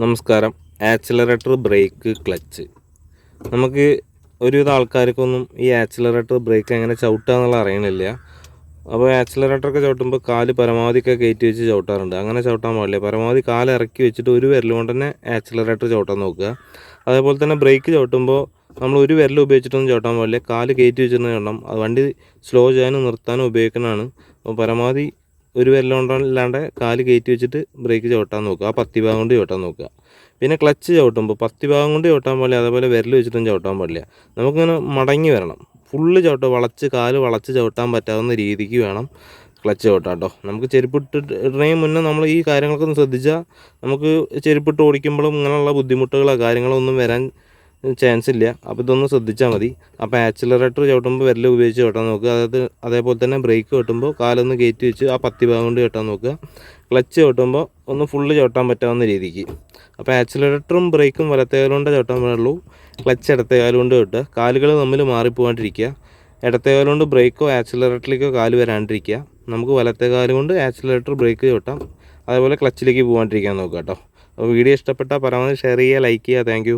നമസ്കാരം. Accelerator brake clutch. നമുക്ക് ഒരുവിധ ആൾക്കാർക്കൊന്നും ഈ ആക്സിലറേറ്റർ ബ്രേക്ക് എങ്ങനെ ചവിട്ടുക എന്നുള്ള അറിയണില്ല. അപ്പോൾ ആക്സിലറേറ്ററൊക്കെ ചവിട്ടുമ്പോൾ കാൽ പരമാവധിയൊക്കെ കയറ്റി വെച്ച് ചവിട്ടാറുണ്ട്. അങ്ങനെ ചവിട്ടാൻ പാടില്ല. പരമാവധി കാൽ ഇറക്കി വെച്ചിട്ട് ഒരു വിരൽ കൊണ്ട് തന്നെ ആക്സിലറേറ്റർ ചവിട്ടാൻ നോക്കുക. അതേപോലെ തന്നെ ബ്രേക്ക് ചവിട്ടുമ്പോൾ നമ്മൾ ഒരു വിരൽ ഉപയോഗിച്ചിട്ടൊന്നും ചവിട്ടാൻ പാടില്ല. കാൽ കയറ്റി വെച്ചിട്ടുണ്ടെങ്കിൽ ചവിട്ടണം. അത് വണ്ടി സ്ലോ ചെയ്യാനും നിർത്താനും ഉപയോഗിക്കുന്നതാണ്. അപ്പോൾ പരമാവധി ഒരു വിരലുകൊണ്ടല്ലാണ്ട് കാൽ കയറ്റി വെച്ചിട്ട് ബ്രേക്ക് ചവിട്ടാൻ നോക്കുക. ആ പത്തി ഭാഗം കൊണ്ട് ചവിട്ടാൻ നോക്കുക. പിന്നെ ക്ലച്ച് ചവിട്ടുമ്പോൾ പത്തി ഭാഗം കൊണ്ട് ചവിട്ടാൻ പാടില്ല അതേപോലെ വിരൽ വെച്ചിട്ടും ചവിട്ടാൻ പാടില്ല. നമുക്കിങ്ങനെ മടങ്ങി വരണം. ഫുള്ള് ചവിട്ട് വളച്ച് കാൽ വളച്ച് ചവിട്ടാൻ പറ്റാവുന്ന രീതിക്ക് വേണം ക്ലച്ച് ചവിട്ടാം കേട്ടോ നമുക്ക് ചെരുപ്പിട്ട് ഇടുന്നതിന് മുന്നേ നമ്മൾ ഈ കാര്യങ്ങളൊക്കെ ഒന്ന് ശ്രദ്ധിച്ചാൽ നമുക്ക് ചെരുപ്പിട്ട് ഓടിക്കുമ്പോഴും ഇങ്ങനെയുള്ള ബുദ്ധിമുട്ടുകളോ കാര്യങ്ങളോ ഒന്നും വരാൻ ചാൻസ് ഇല്ല. അപ്പോൾ ഇതൊന്ന് ശ്രദ്ധിച്ചാൽ മതി. അപ്പോൾ ആക്സിലറേറ്റർ ചവിട്ടുമ്പോൾ വിരൽ ഉപയോഗിച്ച് ചവിട്ടാൻ നോക്കുക. അതായത് അതേപോലെ തന്നെ ബ്രേക്ക് ചവിട്ടുമ്പോൾ കാലൊന്ന് കയറ്റി വെച്ച് ആ പത്തി ഭാഗം കൊണ്ട് ചവിട്ടാൻ നോക്കുക. ക്ലച്ച് ചവിട്ടുമ്പോൾ ഒന്ന് ഫുള്ള് ചവിട്ടാൻ പറ്റാവുന്ന രീതിക്ക്. അപ്പോൾ ആക്സിലറേറ്ററും ബ്രേക്കും വലത്തേ കാലുകൊണ്ട് ചവിട്ടാൻ പാടുള്ളൂ. ക്ലച്ച് ഇടത്തേ കാലുകൊണ്ട് ചവിട്ടുക കാലുകൾ തമ്മിൽ മാറിപ്പോകാണ്ടിരിക്കുക ഇടത്തേ കാലം കൊണ്ട് ബ്രേക്കോ ആക്സിലറേറ്ററിലേക്കോ കാൽ വരാണ്ടിരിക്കുക. നമുക്ക് വലത്തേ കാലുകൊണ്ട് ആക്സിലറേറ്റർ ബ്രേക്ക് ചവിട്ടാം. അതേപോലെ ക്ലച്ചിലേക്ക് പോകാണ്ടിരിക്കാൻ നോക്കുക കേട്ടോ. അപ്പോൾ വീഡിയോ ഇഷ്ടപ്പെട്ടാൽ പരമാവധി ഷെയർ ചെയ്യുക ലൈക്ക് ചെയ്യുക. താങ്ക്